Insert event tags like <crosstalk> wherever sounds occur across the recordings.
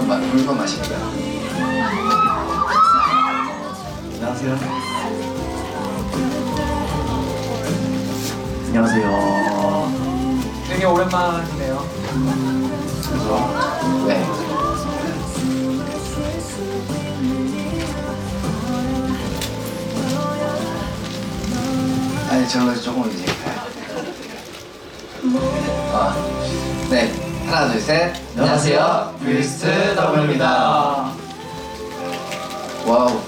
물만 마, 물만 마십니다. 안녕하세요. 안녕하세요. 되게 오랜만이네요. 그죠? 네. 아니 저 조금 이제 아, 네 하나 둘 셋 안녕하세요 뮤리스트 더블입니다 와우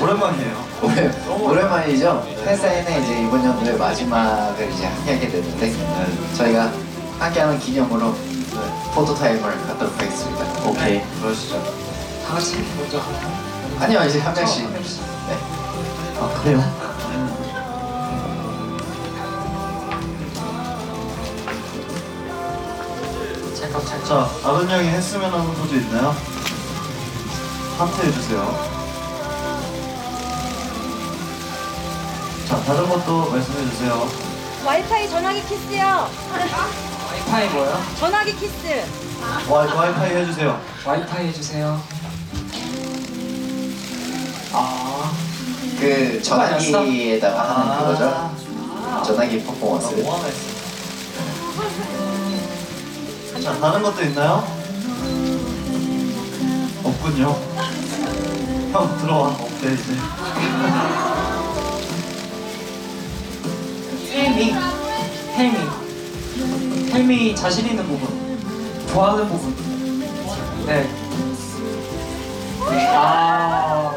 오랜만이에요. 오랜, 오랜만이죠 팬사인회 이제 이번 연도의 마지막을 이제 함께하게 됐는데 네. 저희가 함께하는 기념으로 포토 타임을 갖도록 하겠습니다 오케이. 그러시죠. 다 같이 먼저? 아니요 이제 한 명씩 한 명씩. 네. 아, 그래요? 자, 아론 형이 했으면 하는 포즈 있나요? 하트 해주세요. 자, 다른 것도 말씀해주세요. 와이파이 전화기 키스요. 와이파이 뭐요? 전화기 키스. 와이, 와이파이 해주세요. 와이파이 해주세요. 아, 그 전화기에다가 하는 아. 그거죠 전화기 퍼포먼스 뭐 하나 있어. 자, 다른 것도 있나요? 없군요. 형 들어와. 없대 이제. 헬미. 헬미. 헬미 자신 있는 부분. 좋아하는 부분. 네. 아.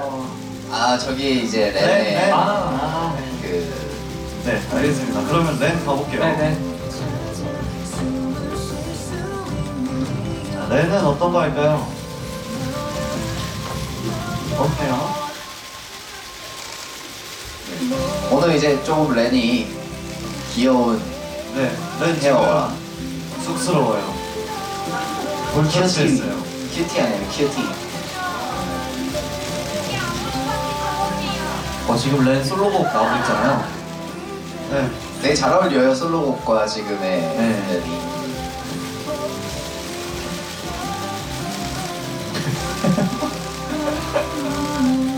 아 저기 이제 네, 네. 아. 아, 그 네, 알겠습니다. 그러면 렌 가볼게요. 네네. 자, 렌은 어떤 거 할까요? 어때요? 오늘 이제 조금 렌이 귀여운 네, 렌 지금 쑥스러워요. 큐티 볼터치했어요. 큐티 아니에요 큐티 어, 지금 렌 솔로곡 나오고 있잖아요. 네, 되게 잘 어울려요 솔로곡과 지금의 네. 렌이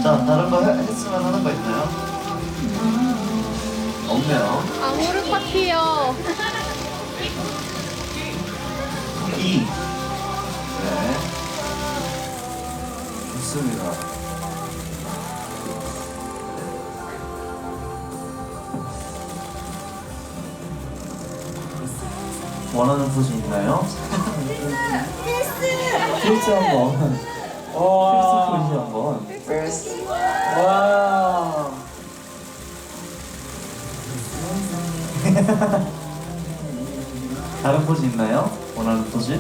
자, 다른 거 해- 했으면 하는 거 있나요? 없네요. 아모르 파티요. 이. 네. 좋습니다. 원하는 포즈 있나요? 필수 한번. 필수 포즈 와. 한번. First <laughs> 와. 다른 포즈 있나요? 원하는 포즈?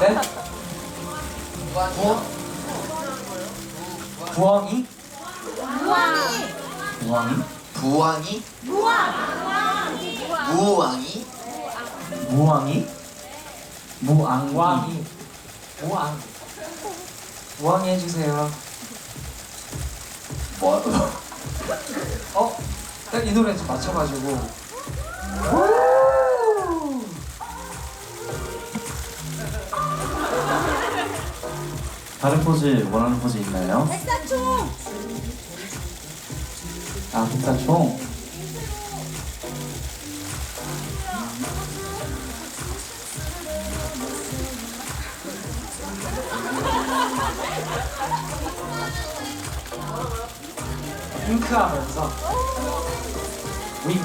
네? 부엉이? 우왕이? 부왕이 무왕이 무왕이? 무앙이? 우왕이. 우왕. 우왕이 해주세요. 뭐 어? 딱 이 노래 좀 맞춰가지고. 다른 포즈 원하는 포즈 있나요? 백사총. 아, 백사총. 윙크하면서. 윙,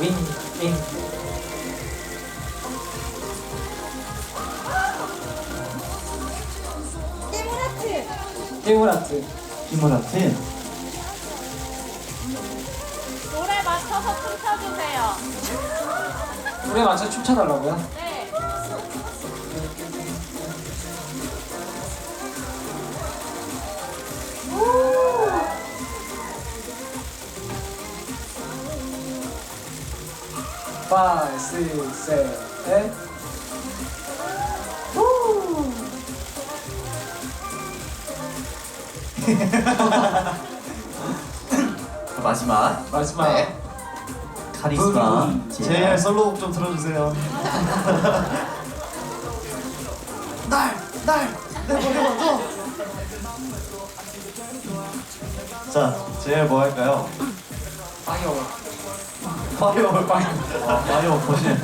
윙, 윙. 데모라트. 깨우라트. 히모라트. 노래 맞춰서 춤춰주세요. 노래 맞춰 춤춰달라고요? 네. 파이, 시, 세, 넷. 마지막. 마지막. 네. 카리스마. 부기. JR 솔로곡 좀 틀어주세요. <laughs> 날, 날, 내 머리 먼저. 자, JR 뭐 할까요? 파이어. 파이어, 파이어. 아, 파이어 거실.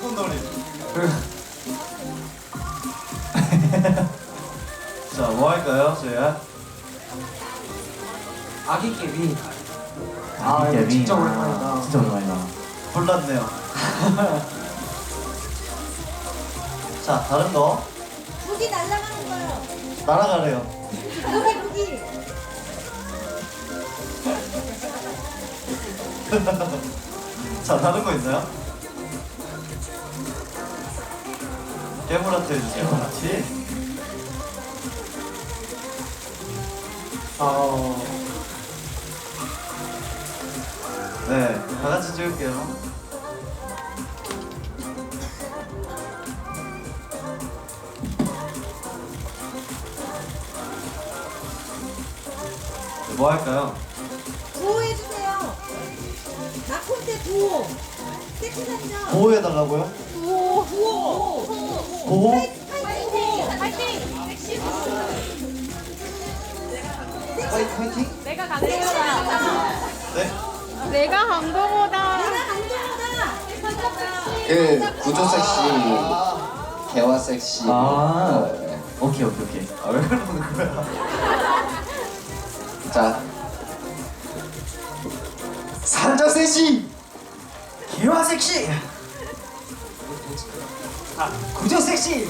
꽃놀이. 자, 뭐 할까요, JR? 아기 깨비. 아, 이거 깨비. 진짜 오랜만이다. 진짜 오랜만이다. 불났네요. <laughs> 자, 다른 거 무기 날아가는 거요. 날아가래요. 무기 무기. 자, 다른 거 있나요? 깨물한테 해주세요. 같이. 어, 네, 다 같이 찍을게요. 네, 뭐 할까요? 보호해달라고요? 구호. 구호. 보호? 파이팅. 파이팅. 섹시 파이팅, 파이팅? 내가 강동보다. 네. 내가 강동보다. 내가 강동보다. 그 구조 섹시, 아, 개화 섹시. 아. 네. 오케이, 오케이, 오케이. 아, 왜 그러는 거야? 자, 산적 섹시. 기와 섹시. 아, 구조 섹시.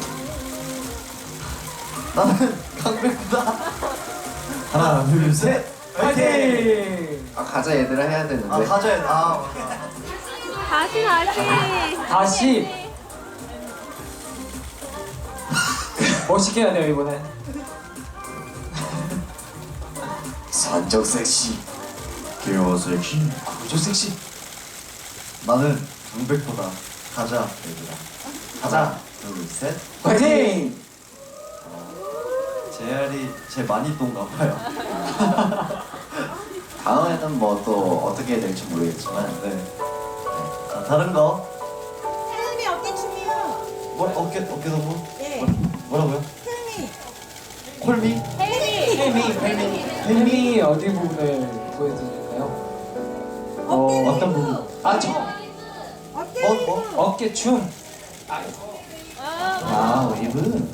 나는 강백구다. 하나, 둘, 셋. 파이팅! 아 가자 얘들아 해야 되는데. 아, 가져야 돼. 아, 다시 다시. 다시. <laughs> 멋있게 해야 돼요 이번에. 산적 섹시. 귀여워, 섹시. 구조 섹시. 나는 강백보다. 가자, 얘들아. 가자. 둘, 셋. 파이팅. JR이 제 많이 똥가 봐요. <laughs> 다음에는 뭐 또 어떻게 될지 모르겠지만. 네. 자, 다른 거. 헬미 어깨 춤이요. 뭐, 어깨, 어깨 너무? 예. 뭐라고요? 헬미. 콜미? 헬미. 헬미 헬미 헬미 어디 부분을 보여드릴까요? 어깨 어떤. 부분? 아 저 어깨 뭐, 리브. 뭐? 어깨 춤. 아, 웨이브.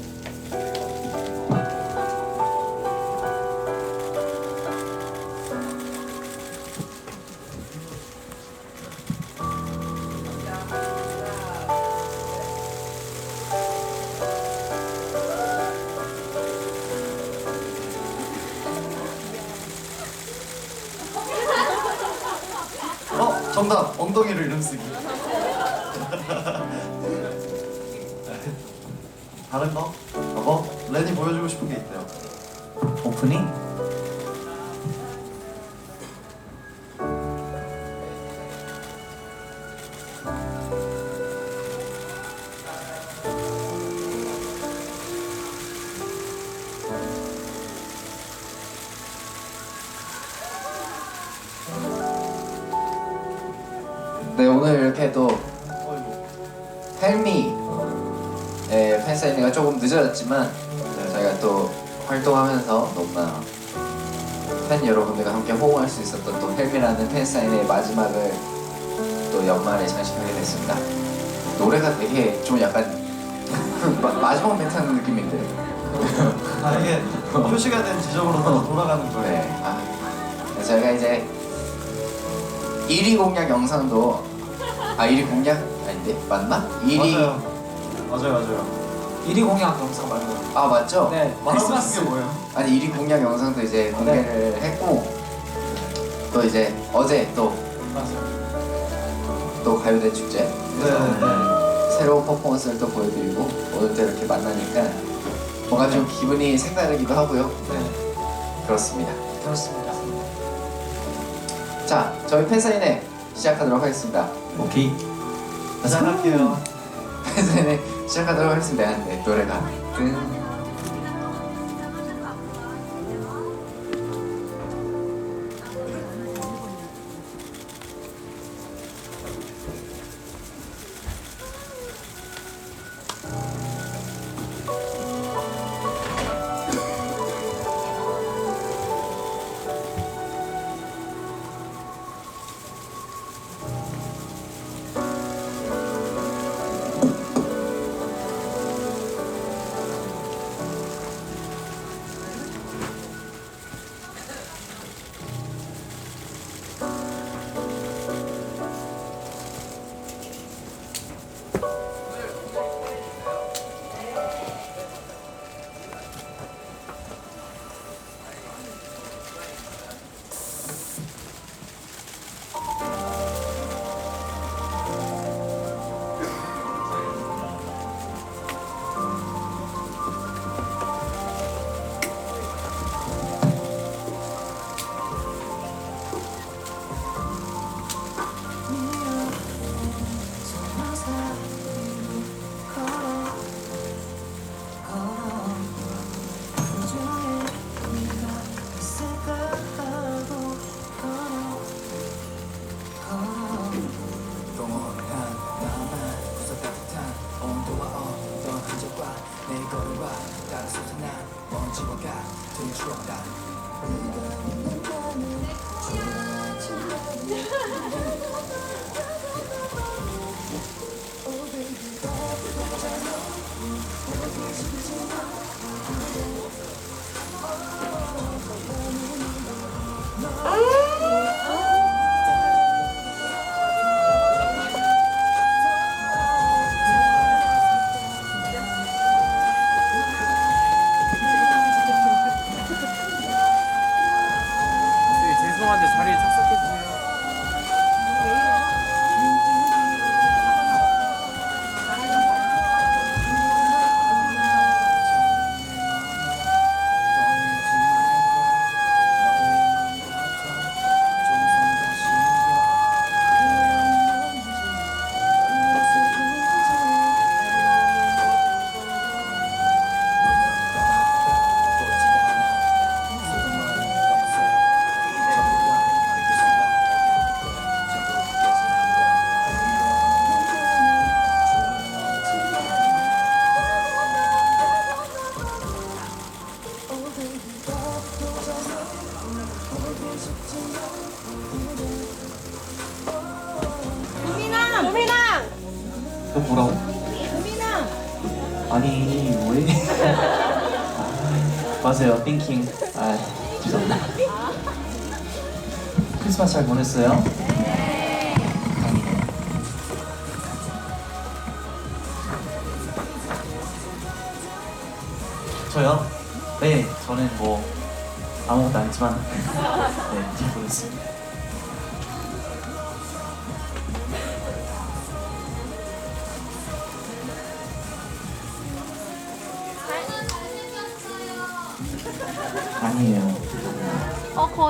정답. 엉덩이를 이름 쓰기. <laughs> 다른 거? 여보, 렌이 보여주고 싶은 게 있대요. 오프닝. 조금 늦어졌지만 네. 저희가 또 활동하면서 너무나 팬 여러분들과 함께 호응할 수 있었던 또 헬미라는 팬사인회의 마지막을 또 연말에 장식하게 됐습니다. 노래가 되게 좀 약간 <laughs> 마, 마지막 멘트 하는 느낌인데. 아, 이게 표시가 된 지점으로 다 돌아가는 거예요. 네. 아, 저희가 이제 1위 공약 영상도 아 1위 공약 아닌데 맞나? 1위 맞아요. 맞아요, 맞아요. 1위 공약 영상 말고. 아 맞죠? 네 크리스마스. 뭐예요? 아니 1위 공약 영상도 이제 공개를 했고 또 이제 어제 또 또 맞아요. 가요대 축제 네, 네. 새로운 퍼포먼스를 또 보여드리고 오늘 또 이렇게 만나니까 뭔가 좀 기분이 색다르기도 하고요 네 그렇습니다 그렇습니다. 자 저희 팬사인회 시작하도록 하겠습니다 오케이. 시작할게요. 팬사인회 시작하도록 하겠습니다. 네, 노래가 뜬 크리스마스 잘 보냈어요? 저요? 네, 저는 뭐 아무것도 안 했지만 네, 잘 보냈습니다.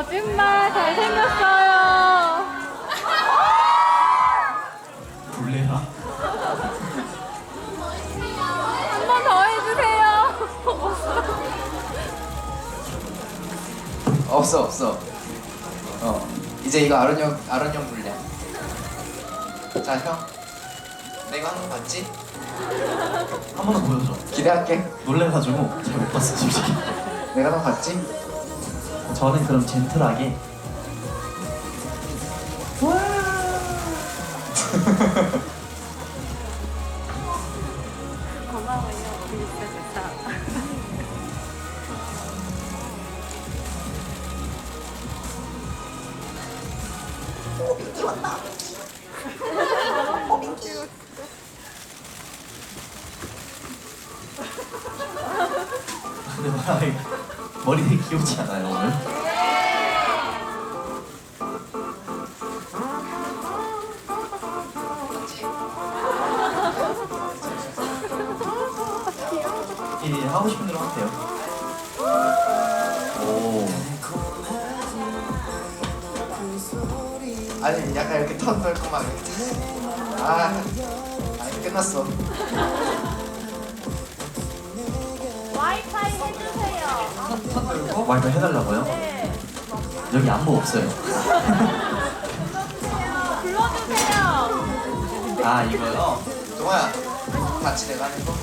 거짓말 잘생겼어요. 볼래야? 한 번 더 해주세요. 없어 없어. 어 이제 이거 아론 형 아론 형 분량. 자 형, 내가 하는 거 봤지? 한번더 보여줘. 기대할게. 놀래가지고 잘 못 봤어 솔직히. 내가 거 봤지? 저는 그럼 젠틀하게 고마워요. 근데 이거 머리 되게 귀엽지 않아요 오늘? 와이파이 해달라고요? 네. 여기 안무 없어요. 불러주세요. 아 이거요? 동아야, 같이 내가 하는 거?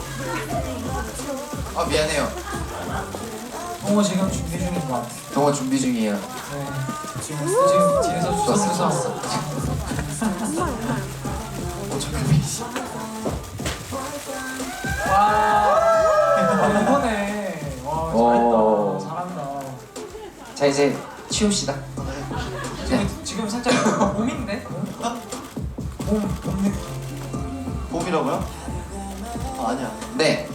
아 미안해요. 동호 지금 준비 중이구나. 동아 준비 중이에요. 네. 지금 지금 뒤에서 좋았어, 주셨어. 좋았어. 와. 아, 이거네. 오. 와 잘한다. 잘한다. 자 이제 치웁시다. 지금 지금 살짝 봄인데? 봄, 봄 느낌. 봄이라고요? 아, 아니야. 네.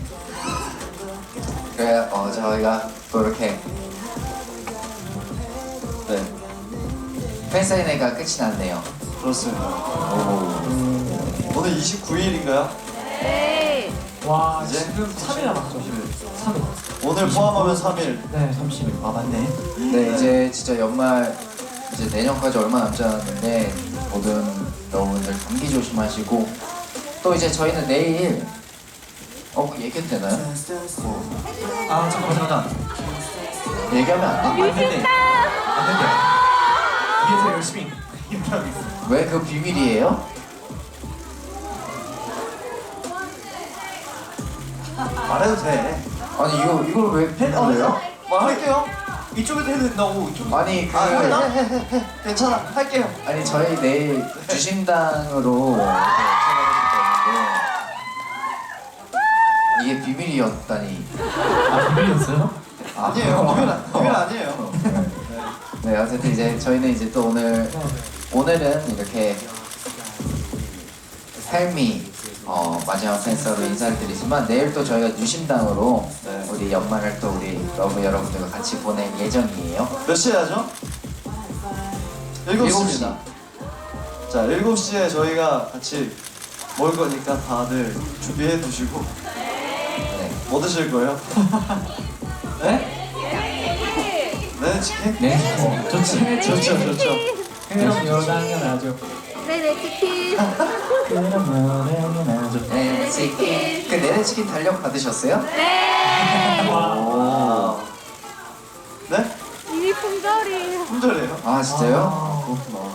그래, 어 저희가 또 이렇게 네 팬사인회가 끝이 났네요. 그렇습니다. 오. 오늘 29일인가요? 네. 와 이제? 지금 3일 남았죠. 3일. 오늘 포함하면 3일. 네 30일. 아 맞네. 네 이제 진짜 연말 이제 내년까지 얼마 남지 않았는데 모든 여러분들 감기 조심하시고 또 이제 저희는 내일 어 그거 얘기해도 되나요? 뭐아 잠깐만 잠깐. 얘기하면 안 돼? 안 된대. 안 된대. 위에서 열심히 힘들하고 있어. 왜 그 비밀이에요? 말해도 돼. 아니 이거 이걸 왜 팬이에요? 말할게요. 이쪽에서 해도 된다고. 이쪽. 아니 그 아, 해, 해, 해, 해. 괜찮아. 할게요. 아니 저희 내일 주심당으로 이렇게 이게 비밀이었다니 아 비밀이었어요? 아니에요. 비밀, 아- 비밀 아니에요. 네 어쨌든 이제 저희는 이제 또 오늘 오늘은 이렇게 헬미 어, 마지막 팬서로 인사를 드리지만 내일 또 저희가 유심당으로 네. 우리 연말을 또 우리 러브 여러분들과 같이 보낼 예정이에요. 몇 시에 하죠? 7시입니다. 자, 7시에 저희가 같이 모일 거니까 다들 준비해 두시고 네. 뭐 드실 거예요? <laughs> 네? 네, 치킨? 네. 어, 좋지. 좋죠, 좋죠. 그럼 아주. 네네 치킨. 그러면 아 주. 네, 치킨. 그 내내 치킨 달력 받으셨어요? 네. 와. 아. 네? 이미 품절이에요. 품절이에요? 아 진짜요? 아. 그렇구나.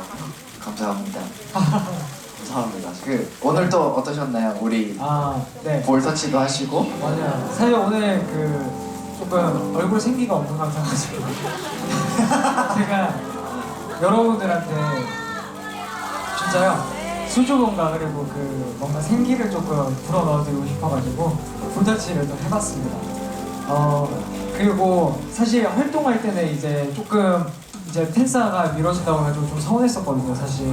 감사합니다. 감사합니다. 그 오늘 또 어떠셨나요? 우리 아 네. 볼 터치도 하시고 맞아요. 사실 오늘 그 조금 얼굴 생기가 없는 감사가지고 <laughs> 제가 여러분들한테 진짜요 수줍음과 그리고 그 뭔가 생기를 조금 불어 넣어드리고 싶어가지고 볼터치를 또 해봤습니다. 어 그리고 사실 활동할 때는 이제 조금 이제 팬사가 미뤄진다고 해가지고 좀 서운했었거든요 사실.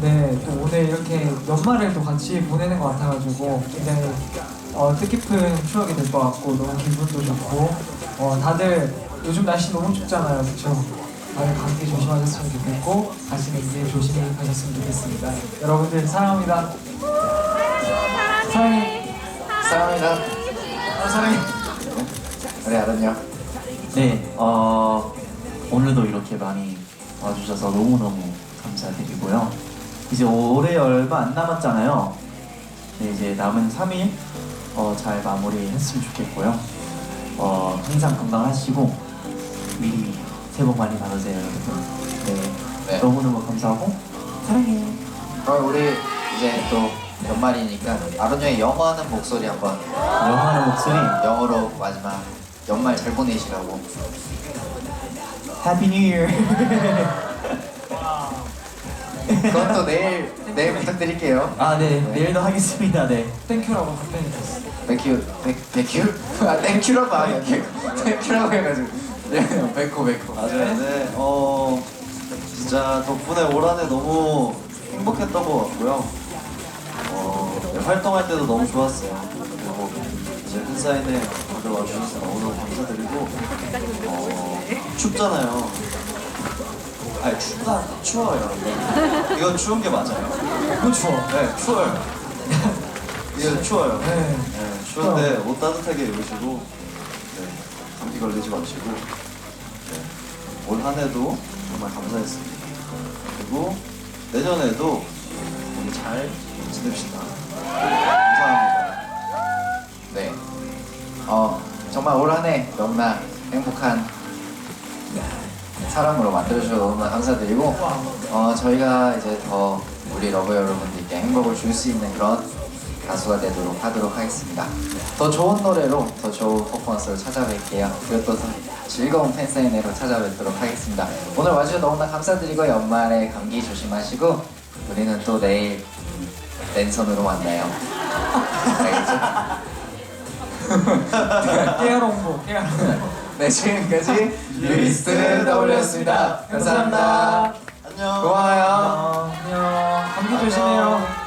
네, 또 오늘 이렇게 연말을 또 같이 보내는 것 같아가지고 굉장히 어, 뜻깊은 추억이 될 것 같고 너무 기분도 좋고 어, 다들 요즘 날씨 너무 춥잖아요, 그렇죠? 다들 감기 조심하셨으면 좋겠고 가시는 길 조심히 가셨으면 좋겠습니다. 여러분들 사랑합니다. 사랑해. 사랑합니다. 어, 사랑해. 우리 아름요. 네, 어, 오늘도 이렇게 많이 와주셔서 너무너무 감사드리고요. 이제 올해 얼마 안 남았잖아요. 네, 이제 남은 3일 어, 잘 마무리했으면 좋겠고요. 어, 항상 건강하시고 미리 새해 복 많이 받으세요, 여러분. 네, 네. 너무너무 감사하고 사랑해요. 그럼 우리 이제 또 연말이니까 아론 형의 영어하는 목소리 한번 영화하는 목소리 영어로 마지막 연말 잘 보내시라고. 해피 뉴 이어. 그건 또 내일 내일 부탁드릴게요. 아, 네, 내일도 하겠습니다. 네. 땡큐라고 답변이 됐어. 백큐 백 백큐 아 땡큐라고 아니야 땡큐라고 해가지고 네 <laughs> 백호 백호 맞아요. 네. 어 진짜 덕분에 올 한해 너무 행복했던 것 같고요. 어 네, 활동할 때도 너무 좋았어요. 그리고 이제 팬사인회 다들 와주셔서 너무너무 감사드리고 어 춥잖아요. 아니 춥다 추워요. 이건 추운 게 맞아요. 이거 추워. 네 추워요. <laughs> 이거 추워요. 네. 네, 추운데 옷 따뜻하게 입으시고 걸리지 마시고 네, 올 한 해도 정말 감사했습니다. 그리고 내년에도 우리 잘 지냅시다. 감사합니다. 네. 어 정말 올 한 해 너무나 행복한 사람으로 만들어주셔서 너무나 감사드리고 어 저희가 이제 더 우리 러버 여러분들께 행복을 줄 수 있는 그런 가수가 되도록 하도록 하겠습니다. 더 좋은 노래로 더 좋은 퍼포먼스로 찾아뵐게요. 그리고 또더 즐거운 팬사인회로 찾아뵙도록 하겠습니다. 오늘 와주셔서 너무나 감사드리고 연말에 감기 조심하시고 우리는 또 내일 랜선으로 만나요. 알겠죠? <laughs> 깨알 홍보, 깨알 홍보. 네 지금까지 루이스 W였습니다. 감사합니다. 안녕. 고마워요. 안녕. 감기 조심해요.